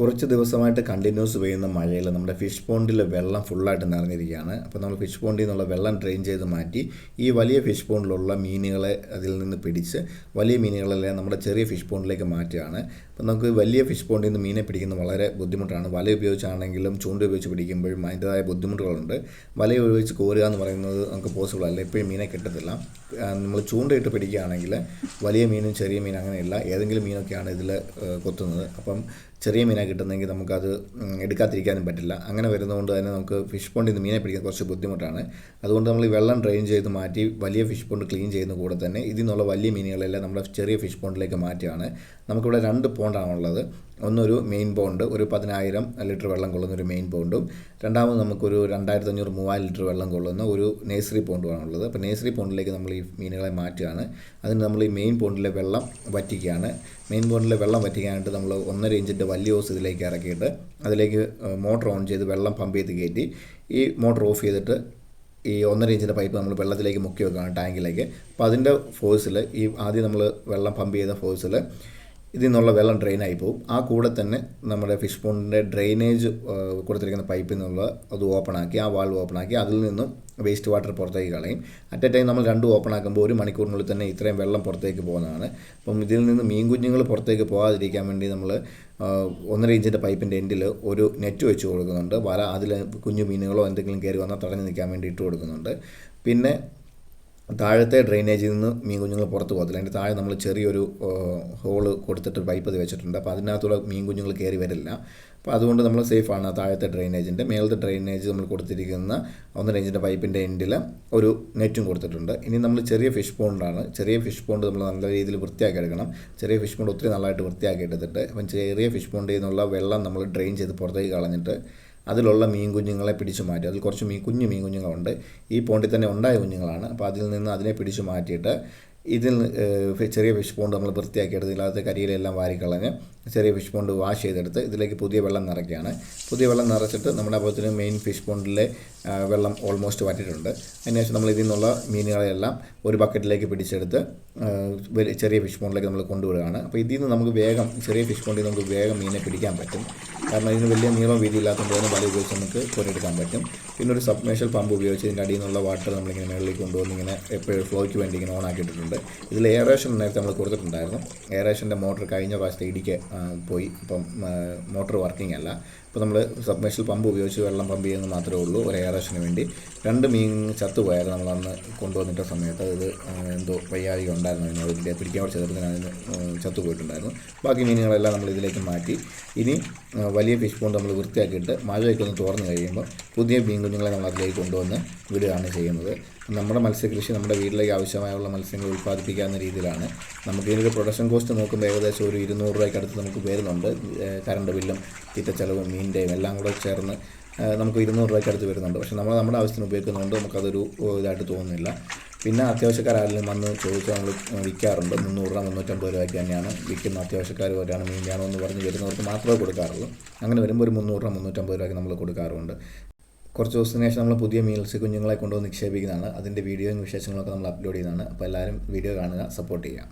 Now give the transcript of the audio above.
കുറച്ച് ദിവസമായിട്ട് കണ്ടിന്യൂസ് പെയ്യുന്ന മഴയിൽ നമ്മുടെ ഫിഷ് പോണ്ടിൽ വെള്ളം ഫുള്ളായിട്ട് നിറഞ്ഞിരിക്കുകയാണ്. അപ്പോൾ നമ്മൾ ഫിഷ് പോണ്ടിൽ നിന്നുള്ള വെള്ളം ഡ്രെയിൻ ചെയ്ത് മാറ്റി ഈ വലിയ ഫിഷ് പോണ്ടിലുള്ള മീനുകളെ അതിൽ നിന്ന് പിടിച്ച് വലിയ മീനുകളെല്ലാം നമ്മുടെ ചെറിയ ഫിഷ് പോണ്ടിലേക്ക് മാറ്റുകയാണ്. നമുക്ക് വലിയ ഫിഷ് പോണ്ടിൽ നിന്ന് മീനെ പിടിക്കുന്നത് വളരെ ബുദ്ധിമുട്ടാണ്. വല ഉപയോഗിച്ചാണെങ്കിലും ചൂണ്ട ഉപയോഗിച്ച് പിടിക്കുമ്പോഴും അതിന്റെതായ ബുദ്ധിമുട്ടുകളുണ്ട്. വല ഉപയോഗിച്ച് കോരുക എന്ന് പറയുന്നത് നമുക്ക് പോസിബിൾ അല്ല. എപ്പോഴും മീനെ കിട്ടത്തില്ല. നമ്മൾ ചൂണ്ടയിട്ട് പിടിക്കുകയാണെങ്കിൽ വലിയ മീനും ചെറിയ മീനും അങ്ങനെയില്ല. ഏതെങ്കിലും മീനൊക്കെയാണ് ഇതിൽ കൊത്തുന്നത്. അപ്പം ചെറിയ മീനാണ് കിട്ടുന്നെങ്കിൽ നമുക്കത് എടുക്കാതിരിക്കാനും പറ്റില്ല. അങ്ങനെ വരുന്നതുകൊണ്ട് തന്നെ നമുക്ക് ഫിഷ് പോണ്ടിൽ നിന്ന് മീനെ പിടിക്കാൻ കുറച്ച് ബുദ്ധിമുട്ടാണ്. അതുകൊണ്ട് നമ്മൾ ഈ വെള്ളം ഡ്രെയിൻ ചെയ്ത് മാറ്റി വലിയ ഫിഷ് പോണ്ട് ക്ലീൻ ചെയ്യുന്ന കൂടെ തന്നെ ഇതിൽ നിന്നുള്ള വലിയ മീനുകളെല്ലാം നമ്മുടെ ചെറിയ ഫിഷ് പോണ്ടിലേക്ക് മാറ്റിയാണ് നമുക്കിവിടെ രണ്ട് പോണ്ടാണുള്ളത് ഒന്നൊരു മെയിൻ ബോണ്ട് ഒരു പതിനായിരം ലിറ്റർ വെള്ളം കൊള്ളുന്ന ഒരു മെയിൻ ബോണ്ടും രണ്ടാമത് നമുക്കൊരു രണ്ടായിരത്തി അഞ്ഞൂറ് മൂവായിരം ലിറ്റർ വെള്ളം കൊള്ളുന്ന ഒരു നേഴ്സറി പോണ്ടുമാണുള്ളത് അപ്പോൾ നേഴ്സറി പോണ്ടിലേക്ക് നമ്മൾ ഈ മീനുകളെ മാറ്റുകയാണ്. അതിന് നമ്മൾ ഈ മെയിൻ പോണ്ടിലെ വെള്ളം വറ്റിക്കുകയാണ്. മെയിൻ പോണ്ടിലെ വെള്ളം വറ്റിക്കാനായിട്ട് നമ്മൾ ഒന്നര ഇഞ്ചിന്റെ വലിയ ഹോസ് ഇതിലേക്ക് ഇറക്കിയിട്ട് അതിലേക്ക് മോട്ടോർ ഓൺ ചെയ്ത് വെള്ളം പമ്പ് ചെയ്ത് കയറ്റി ഈ മോട്ടോർ ഓഫ് ചെയ്തിട്ട് ഈ ഒന്നര ഇഞ്ചിന്റെ പൈപ്പ് നമ്മൾ വെള്ളത്തിലേക്ക് മുക്കി വെക്കുകയാണ് ടാങ്കിലേക്ക് അപ്പോൾ അതിന്റെ ഫോഴ്സിൽ ഈ ആദ്യം നമ്മൾ വെള്ളം പമ്പ് ചെയ്ത ഫോഴ്സിൽ ഇതിൽ നിന്നുള്ള വെള്ളം ഡ്രെയിൻ ആയി പോകും. ആ കൂടെ തന്നെ നമ്മുടെ ഫിഷ് പോണ്ടിന്റെ ഡ്രെയിനേജ് കൊടുത്തിരിക്കുന്ന പൈപ്പിൽ നിന്നുള്ള അത് ഓപ്പൺ ആക്കി ആ വാൾവ് ഓപ്പൺ ആക്കി അതിൽ നിന്നും വേസ്റ്റ് വാട്ടർ പുറത്തേക്ക് കളയും. അറ്റ് എ ടൈം നമ്മൾ രണ്ടും ഓപ്പൺ ആക്കുമ്പോൾ ഒരു മണിക്കൂറിനുള്ളിൽ തന്നെ ഇത്രയും വെള്ളം പുറത്തേക്ക് പോകുന്നതാണ്. അപ്പം ഇതിൽ നിന്ന് മീൻ കുഞ്ഞുങ്ങൾ പുറത്തേക്ക് പോകാതിരിക്കാൻ വേണ്ടി നമ്മൾ ഒന്നര ഇഞ്ചിന്റെ പൈപ്പിന്റെ എൻഡിൽ ഒരു നെറ്റ് വെച്ച് കൊടുക്കുന്നുണ്ട്. വല അതിൽ കുഞ്ഞു മീനുകളോ എന്തെങ്കിലും കയറി വന്നാൽ തടഞ്ഞു നിൽക്കാൻ വേണ്ടി ഇട്ട് കൊടുക്കുന്നുണ്ട്. പിന്നെ താഴത്തെ ഡ്രെയിനേജിൽ നിന്ന് മീൻ കുഞ്ഞുങ്ങൾ പുറത്ത് പോകത്തില്ല. അതിന്റെ താഴെ നമ്മൾ ചെറിയൊരു ഹോൾ കൊടുത്തിട്ട് പൈപ്പ് വെച്ചിട്ടുണ്ട്. അപ്പോൾ അതിനകത്തുള്ള മീൻ കുഞ്ഞുങ്ങൾ കയറി വരില്ല. അപ്പോൾ അതുകൊണ്ട് നമ്മൾ സേഫാണ് താഴത്തെ ഡ്രെയിനേജിന്റെ മേളത്തെ ഡ്രെയിനേജ് നമ്മൾ കൊടുത്തിരിക്കുന്ന ഒന്നര ഇഞ്ചിന്റെ പൈപ്പിന്റെ എൻഡിൽ ഒരു നെറ്റും കൊടുത്തിട്ടുണ്ട്. ഇനി നമ്മൾ ചെറിയ ഫിഷ് പോണ്ടാണ് ചെറിയ ഫിഷ് പോണ്ട് നമ്മൾ നല്ല രീതിയിൽ വൃത്തിയാക്കി എടുക്കണം. ചെറിയ ഫിഷ് പോണ്ട് ഒത്തിരി നല്ലതായിട്ട് വൃത്തിയാക്കി എടുത്തിട്ട് അപ്പം ചെറിയ ഫിഷ് പോണ്ടിൽ നിന്നുള്ള വെള്ളം നമ്മൾ ഡ്രെയിൻ ചെയ്ത് പുറത്തേക്ക് കളഞ്ഞിട്ട് അതിലുള്ള മീൻ കുഞ്ഞുങ്ങളെ പിടിച്ചു മാറ്റി. അതിൽ കുറച്ച് മീൻ കുഞ്ഞു മീൻ കുഞ്ഞുങ്ങളുണ്ട് ഈ പോണ്ടിൽ തന്നെ ഉണ്ടായ കുഞ്ഞുങ്ങളാണ്. അപ്പോൾ അതിൽ നിന്ന് അതിനെ പിടിച്ചു മാറ്റിയിട്ട് ഇതിൽ ചെറിയ ഫിഷ് പോണ്ട് നമ്മൾ വൃത്തിയാക്കി എടുത്ത് ഇതിനകത്ത് കരിയിലെല്ലാം വാരിക്കളഞ്ഞ് ചെറിയ ഫിഷ് പോണ്ട് വാഷ് ചെയ്തെടുത്ത് ഇതിലേക്ക് പുതിയ വെള്ളം നിറയ്ക്കുകയാണ്. പുതിയ വെള്ളം നിറച്ചിട്ട് നമ്മുടെ അപ്പോഴത്തേനും മെയിൻ ഫിഷ് പോണ്ടിലെ വെള്ളം ഓൾമോസ്റ്റ് വറ്റിട്ടുണ്ട് അതിനുശേഷം നമ്മൾ ഇതിൽ നിന്നുള്ള മീനുകളെല്ലാം ഒരു ബക്കറ്റിലേക്ക് പിടിച്ചെടുത്ത് വലിയ- ചെറിയ ഫിഷ് പോണ്ടിലേക്ക് നമ്മൾ കൊണ്ടുവരികയാണ് അപ്പോൾ ഇതിൽ നിന്ന് നമുക്ക് വേഗം ചെറിയ ഫിഷ് പോണ്ടിൽ നമുക്ക് വേഗം മീനെ പിടിക്കാൻ പറ്റും. കാരണം ഇതിന് വലിയ നീളം വീതി ഇല്ലാത്തതുകൊണ്ട് തന്നെ വല ഉപയോഗിച്ച് നമുക്ക് കൊണ്ടെടുക്കാൻ പറ്റും. പിന്നെ ഒരു സബ്മേഷൽ പമ്പ് ഉപയോഗിച്ച് ഇതിന്റെ അടിയിൽ നിന്നുള്ള വാട്ടർ നമ്മളിങ്ങനെ മുകളിലേക്ക് കൊണ്ടുവന്ന് ഇങ്ങനെ എപ്പോഴും ഫ്ലോയ്ക്ക് വേണ്ടി ഇങ്ങനെ ഓൺ ആക്കിയിട്ടുണ്ട് ഇതിൽ എയറേഷൻ നേരത്തെ നമ്മൾ കൊടുത്തിട്ടുണ്ടായിരുന്നു. എയറേഷന്റെ മോട്ടർ കഴിഞ്ഞ പ്രാവശ്യത്തെ ഇടിക്ക് പോയി. അപ്പം മോട്ടർ വർക്കിംഗ് അല്ല. അപ്പോൾ നമ്മൾ സബ്മേഷൽ പമ്പ് ഉപയോഗിച്ച് വെള്ളം പമ്പ് ചെയ്യുന്നത് മാത്രമേ ഉള്ളൂ. ഒരു എയറേഷന് വേണ്ടി. രണ്ട് മീൻ ചത്തുപോയായിരുന്നു നമ്മൾ അന്ന് കൊണ്ടുവന്നിട്ട സമയത്ത്. അതായത് എന്തോ വയ്യാഴിക ഉണ്ടായിരുന്നു. അതിന് അതിന്റെ പിടിക്കാൻ ചെയ്തപ്പോൾ അതിന് ചത്തുപോയിട്ടുണ്ടായിരുന്നു. ബാക്കി മീനുകളെല്ലാം നമ്മൾ ഇതിലേക്ക് മാറ്റി. ഇനി വലിയ ഫിഷ് പോണ്ട് നമ്മൾ വൃത്തിയാക്കിയിട്ട് മഴയൊക്കെ ഒന്ന് തുറന്നു കഴിയുമ്പോൾ പുതിയ മീൻ കുഞ്ഞുങ്ങളെ നമ്മൾ അതിലേക്ക് കൊണ്ടുവന്ന് വിടുകയാണ് ചെയ്യുന്നത്. നമ്മുടെ മത്സ്യകൃഷി നമ്മുടെ വീട്ടിലേക്ക് ആവശ്യമായുള്ള മത്സ്യങ്ങൾ ഉൽപ്പാദിപ്പിക്കാവുന്ന രീതിയിലാണ്. നമുക്ക് ഇതിന്റെ പ്രൊഡക്ഷൻ കോസ്റ്റ് നോക്കുമ്പോൾ ഏകദേശം ഒരു ഇരുന്നൂറ് രൂപയ്ക്ക് അടുത്ത് നമുക്ക് വരുന്നുണ്ട്. കറണ്ട് ബില്ലും തീറ്റച്ചെലവും മീന്റെയും എല്ലാം കൂടെ ചേർന്ന് നമുക്ക് ഇരുന്നൂറ് രൂപയ്ക്ക് അടുത്ത് വരുന്നുണ്ട്. പക്ഷേ നമ്മൾ നമ്മുടെ ആവശ്യത്തിന് ഉപയോഗിക്കുന്നതുകൊണ്ട് നമുക്കതൊരു ഇതായിട്ട് തോന്നുന്നില്ല. പിന്നെ അത്യാവശ്യക്കാരെല്ലാം വന്ന് ചോദിച്ചാൽ നമ്മൾ വിൽക്കാറുണ്ട്. മുന്നൂറ് രൂപ മുന്നൂറ്റമ്പത് രൂപയ്ക്ക് തന്നെയാണ് വിൽക്കുന്ന അത്യാവശ്യക്കാർ മീൻ വേണോ എന്ന് പറഞ്ഞ് വരുന്നവർക്ക് മാത്രമേ കൊടുക്കാറുള്ളൂ. അങ്ങനെ വരുമ്പോൾ ഒരു മുന്നൂറ് രൂപ മുന്നൂറ്റമ്പത് രൂപയ്ക്ക് നമ്മൾ കൊടുക്കാറുണ്ട് കുറച്ച് ദിവസത്തിന് ശേഷം നമ്മൾ പുതിയ മീൽസ് കുഞ്ഞുങ്ങളെ കൊണ്ടുവന്ന് നിക്ഷേപിക്കുന്നതാണ്. അതിന്റെ വീഡിയോയും വിശേഷങ്ങളൊക്കെ നമ്മൾ അപ്ലോഡ് ചെയ്യുന്നതാണ്. അപ്പോൾ എല്ലാവരും വീഡിയോ കാണുക സപ്പോർട്ട് ചെയ്യുക.